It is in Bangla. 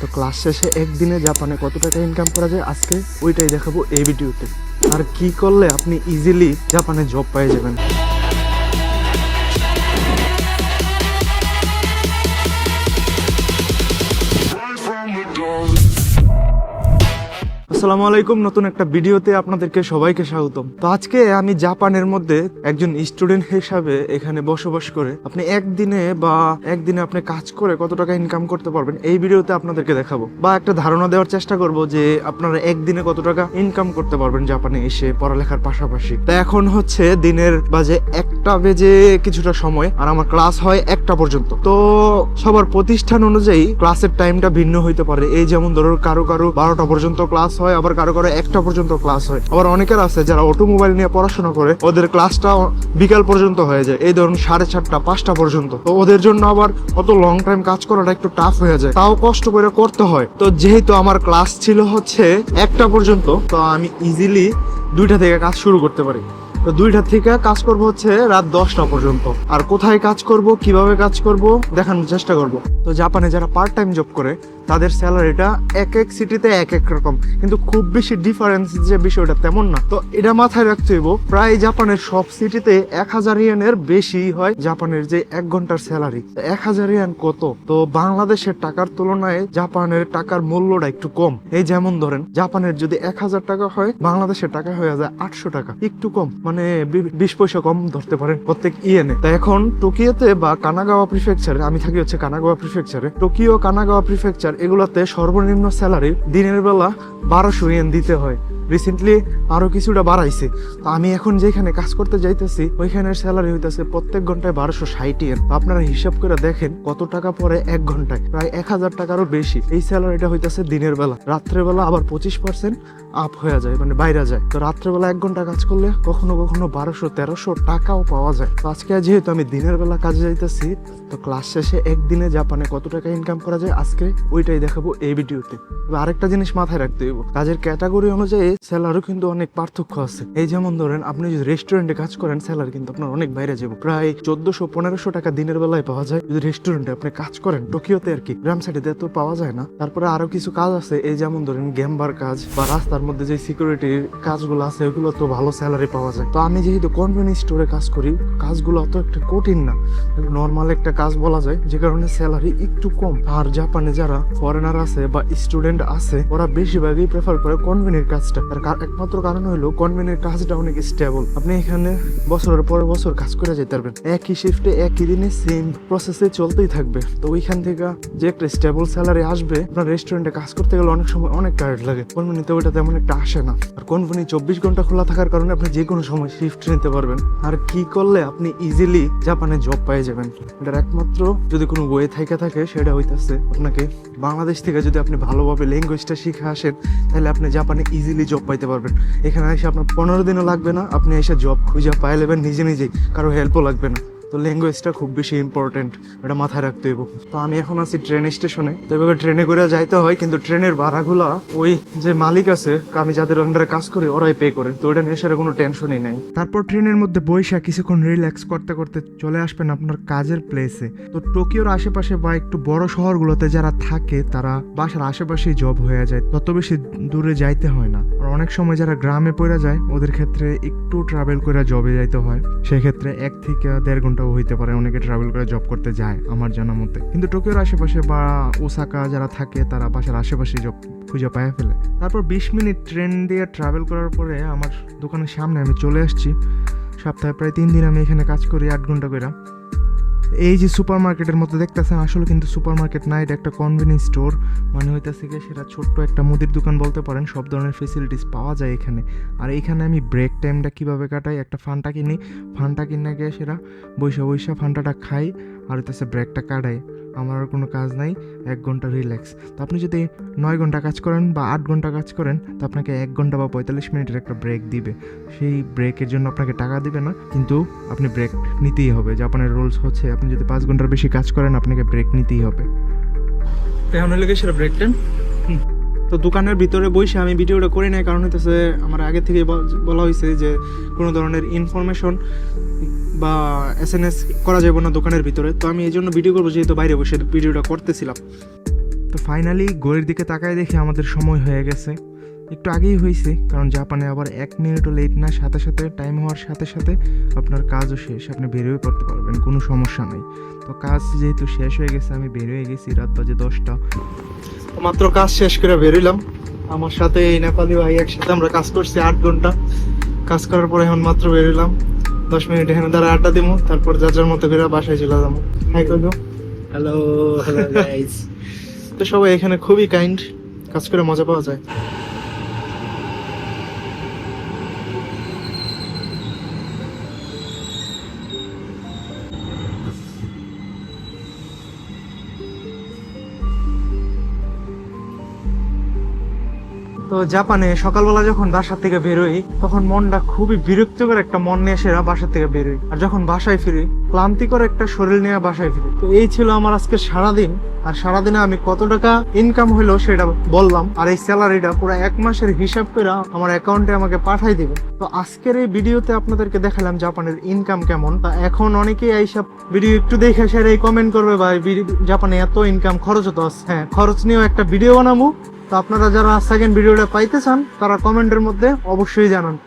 তো ক্লাস শেষে একদিনে জাপানে কত টাকা ইনকাম করা যায় আজকে? ওইটাই দেখাবো এই ভিডিওতে আর কি করলে আপনি ইজিলি জাপানে জব পেয়ে যাবেন? আসসালামু আলাইকুম। নতুন একটা ভিডিওতে আপনাদেরকে সবাইকে স্বাগতম। তো আজকে আমি জাপানের মধ্যে একজন স্টুডেন্ট হিসাবে এখানে বসবাস করে। আপনি একদিনে বা একদিনে আপনি কাজ করে কত টাকা ইনকাম করতে পারবেন, এই ভিডিওতে আপনাদেরকে দেখাবো। বা একটা ধারণা দেওয়ার চেষ্টা করব যে আপনারা একদিনে কত টাকা ইনকাম করতে পারবেন জাপানে এসে পড়ালেখার পাশাপাশি। তো এখন হচ্ছে দিনের বাজে একটা বেজে কিছুটা সময় আর আমার ক্লাস হয় একটা পর্যন্ত। তো সবার প্রতিষ্ঠান অনুযায়ী ক্লাসের টাইমটা ভিন্ন হইতে পারে। এই যেমন ধরো কারও কারও বারোটা পর্যন্ত ক্লাস হয় আবার কারও কারও একটা পর্যন্ত ক্লাস হয়। আবার অনেকের আছে যারা অটোমোবাইল নিয়ে পড়াশোনা করে, ওদের ক্লাসটা বিকাল পর্যন্ত হয়ে যায়। এই ধরুন সাড়ে চারটা, পাঁচটা পর্যন্ত। তো ওদের জন্য আবার অত লং টাইম কাজ করাটা একটু টাফ হয়ে যায়। তাও কষ্ট করে করতে হয়। তো যেহেতু আমার ক্লাস ছিল হচ্ছে একটা পর্যন্ত, তো আমি ইজিলি দুইটা থেকে কাজ শুরু করতে পারি। তো দুইটা থেকে কাজ করব হচ্ছে রাত দশটা পর্যন্ত। আর কোথায় কাজ করব, কীভাবে কাজ করব, দেখানোর চেষ্টা করব। তো জাপানে যারা পার্ট টাইম জব করে তাদের স্যালারিটা এক এক সিটিতে এক এক রকম। কিন্তু খুব বেশি ডিফারেন্স যে বিষয়টা তেমন না। তো এটা মাথায় রাখতে হইব, প্রায় জাপানের সব সিটিতে এক হাজার ইয়েনের বেশি হয় জাপানের যে এক ঘণ্টার স্যালারি। এক হাজার ইয়ান কত? তো বাংলাদেশের টাকার তুলনায় জাপানের টাকার মূল্যটা একটু কম। এই যেমন ধরেন, জাপানের যদি এক হাজার টাকা হয়, বাংলাদেশের টাকা হয়ে যায় আটশো টাকা। একটু কম মানে বিশ পয়সা কম ধরতে পারেন প্রত্যেক ইয়েনে। তা এখন টোকিওতে বা কানাগাওয়া প্রিফেকচারে আমি থাকি হচ্ছে কানাগাওয়া প্রিফেকচারে টোকিও কানাগাওয়া প্রিফেকচার এগুলোতে সর্বনিম্ন স্যালারি দিনের বেলা বারোশো ইয়েন দিতে হয়। রিসেন্টলি আরও কিছুটা বাড়াইছে। তো আমি এখন যেখানে কাজ করতে যাইতেছি, ওইখানের স্যালারি হইতেছে প্রত্যেক ঘন্টায় বারোশো ষাট আপনারা হিসাব করে দেখেন কত টাকা পরে এক ঘন্টায়। প্রায় এক হাজার টাকারও বেশি। এই স্যালারিটা হইতেছে দিনের বেলা। রাত্রের বেলা আবার পঁচিশ পার্সেন্ট আপ হয়ে যায় মানে বাইরে যায়। তো রাত্রেবেলা এক ঘণ্টা কাজ করলে কখনো কখনো বারোশো, তেরোশো টাকাও পাওয়া যায়। তো আজকে যেহেতু আমি দিনের বেলা কাজে যাইতেছি, তো ক্লাস শেষে একদিনে জাপানে কত টাকা ইনকাম করা যায় আজকে ওইটাই দেখাবো এই ভিডিওতে আরেকটা জিনিস মাথায় রাখতে হইব। কাজের ক্যাটাগরি অনুযায়ী স্যালারও কিন্তু অনেক পার্থক্য আছে। এই যেমন ধরেন, আপনি যদি রেস্টুরেন্টে কাজ করেন, স্যালারি কিন্তু আপনার অনেক বাইরে যাবে। প্রায় চোদ্দশো, পনেরোশো টাকা দিনের বেলায় পাওয়া যায়। যদি রেস্টুরেন্টে আপনি কাজ করেন, টোকিওতে আর কি গ্রাম সাইডে তো পাওয়া যায় না। তারপরে আরও কিছু কাজ আছে, এই যেমন ধরেন গেমবার কাজ বা রাস্তার মধ্যে যে সিকিউরিটির কাজগুলো আছে, ওগুলো তো ভালো স্যালারি পাওয়া যায়। তো আমি যেহেতু কনভেনিয়েন্স স্টোরে কাজ করি, কাজগুলো অত একটা কঠিন না। নর্মাল একটা কাজ বলা যায়, যে কারণে স্যালারি একটু কম। আর জাপানে যারা ফরেনার আছে বা স্টুডেন্ট আছে, ওরা বেশিরভাগই প্রেফার করে কনভেনির কাজটা। তার একমাত্র কারণ হলো কনভেনির কাজটা অনেক স্টেবল আপনি এখানে বছরের পর বছর কাজ করে যেতে পারবেন। একই শিফটে একই দিনে সেম প্রসেসে চলতেই থাকবে। তো ওইখান থেকে যে একটা স্টেবল স্যালারি আসবে, আপনার রেস্টুরেন্টে কাজ করতে গেলে অনেক সময় অনেক টায়ার্ড লাগে। কনভেনিতে ওইটা তেমন একটা আসে না। আর কনভেনি চব্বিশ ঘণ্টা খোলা থাকার কারণে আপনি যে কোনো সময় শিফট নিতে পারবেন। আর কি করলে আপনি ইজিলি জাপানে জব পেয়ে যাবেন। এটার একমাত্র যদি কোনো ওয়ে থেকে থাকে, সেটা হইতেছে আপনাকে বাংলাদেশ থেকে যদি আপনি ভালোভাবে ল্যাঙ্গুয়েজটা শিখে আসেন, তাহলে আপনি জাপানে ইজিলি জব পাইতে পারবেন। এখানে এসে আপনার পনেরো দিনও লাগবে না, আপনি এসে জব খুঁজে পাই নেবেন নিজে নিজেই, কারও হেল্পও লাগবে না। তো ল্যাঙ্গুয়েজটা খুব বেশি ইম্পর্টেন্ট এটা মাথায় রাখতে হইব। তো আমি এখন আছি ট্রেন স্টেশনে তো এভাবে ট্রেনে করে যাইতে হয়, কিন্তু ট্রেনের ভাড়াগুলা ওই যে মালিক আছে, আমি যাদের আন্ডারে কাজ করি, ওরাই পে করে। তো ওটা নিয়ে কোনো টেনশনই নাই। তারপর ট্রেনের মধ্যে বৈশা কিছুক্ষণ রিল্যাক্স করতে করতে চলে আসবেন আপনার কাজের প্লেসে তো টোকিওর আশেপাশে বা একটু বড় শহরগুলোতে যারা থাকে, তারা বাসার আশেপাশেই জব হয়ে যায়। তত বেশি দূরে যাইতে হয় না। অনেক সময় যারা গ্রামে পড়ে যায়, ওদের ক্ষেত্রে একটু ট্রাভেল করে জবে যাইতে হয়। সেক্ষেত্রে এক থেকে দেড় ঘন্টাও হইতে পারে অনেকে ট্রাভেল করে জব করতে যায়, আমার জানা মতে। কিন্তু টোকিওর আশেপাশে বা ওসাকা যারা থাকে, তারা বাসার আশেপাশে জব খুঁজে পায় ফেলে। তারপর বিশ মিনিট ট্রেন দিয়ে ট্রাভেল করার পরে আমার দোকানের সামনে আমি চলে আসছি। সপ্তাহে প্রায় তিন দিন আমি এখানে কাজ করি, আট ঘণ্টা করে এই যে সুপার মার্কেটের মতো দেখতেছেন, আসলে কিন্তু সুপার মার্কেট না, এটা একটা কনভেনিয়েন্স স্টোর মানে হইতেছে কি সেটা ছোট্ট একটা মুদির দোকান বলতে পারেন, সব ধরনের ফেসিলিটিস পাওয়া যায় এখানে। আর এখানে আমি ব্রেক টাইমটা কীভাবে কাটাই, একটা ফান্টা কিনি। ফান্টা কিনে গিয়ে সেটা বৈশা বৈশা ফান্টাটা খাই, আর হইতেছে ব্রেকটা কাটাই। আমার আর কোনো কাজ নাই এক ঘণ্টা রিল্যাক্স তো আপনি যদি নয় ঘণ্টা কাজ করেন বা আট ঘণ্টা কাজ করেন তো আপনাকে এক ঘণ্টা বা পঁয়তাল্লিশ মিনিটের একটা ব্রেক দিবে। সেই ব্রেকের জন্য আপনাকে টাকা দিবে না কিন্তু আপনি ব্রেক নিতেই হবে। জাপানের রুলস হচ্ছে আপনি যদি পাঁচ ঘণ্টার বেশি কাজ করেন আপনাকে ব্রেক নিতেই হবে। এখন হলে সেটা ব্রেক টাইম তো দোকানের ভিতরে বসে আমি ভিডিওটা করি নাই কারণ হইতেছে আমার আগে থেকে বলা হয়েছে যে কোনো ধরনের ইনফরমেশন বা এস এন এস করা যাবে না দোকানের ভিতরে। তো আমি এই জন্য ভিডিও করব যেহেতু বাইরে বসে ভিডিওটা করতেছিলাম। তো ফাইনালি ঘড়ির দিকে তাকায় দেখে আমাদের সময় হয়ে গেছে। একটু আগেই হয়েছে, কারণ জাপানে আবার এক মিনিটও লেট না, সাথে সাথে টাইম হওয়ার সাথে সাথে আপনার কাজও শেষ, আপনি বেরোয় পড়তে পারবেন, কোনো সমস্যা নাই। তো কাজ যেহেতু শেষ হয়ে গেছে, আমি বেরোয় গেছি রাত বাজে দশটা। মাত্র কাজ শেষ করে বেরোলাম আমার সাথে এই নেপালি ভাই একসাথে আমরা কাজ করছি আট ঘণ্টা। কাজ করার পরে এখন মাত্র বেরোলাম দশ মিনিট এখানে দ্বারা আড্ডা দিব তারপর যার যার মতো করে বাসায় চলে যাব হাই করব হ্যালো হ্যালো গাইস তো সবাই এখানে খুবই কাইন্ড কাজ করে মজা পাওয়া যায়। তো জাপানে সকালবেলা যখন বাসা থেকে বেরোই, তখন মনটা খুবই বিরক্তিকর একটা মন নিয়ে সেরা বাসা থেকে বেরোই। আর যখন বাসায় ফিরি, ক্লান্তিকর একটা শরীর নিয়ে বাসায় ফিরি। তো এই ছিল আমার আজকে সারাদিন। আর সারাদিনে আমি কত টাকা ইনকাম হলো সেটা বললাম। আর এই স্যালারিটা পুরো এক মাসের হিসাব করে আমার অ্যাকাউন্টে আমাকে পাঠাই দিবে। তো আজকের এই ভিডিওতে আপনাদেরকে দেখালাম জাপানের ইনকাম কেমন। তা এখন অনেকেই এইসব ভিডিও একটু দেখে সেরে কমেন্ট করবে বা জাপানে এত ইনকাম খরচ হতো হ্যাঁ খরচ নিয়েও একটা ভিডিও বানাবো। তো আপনারা যারা সেকেন্ড ভিডিওটা পাইতে চান তারা কমেন্টের মধ্যে অবশ্যই জানান।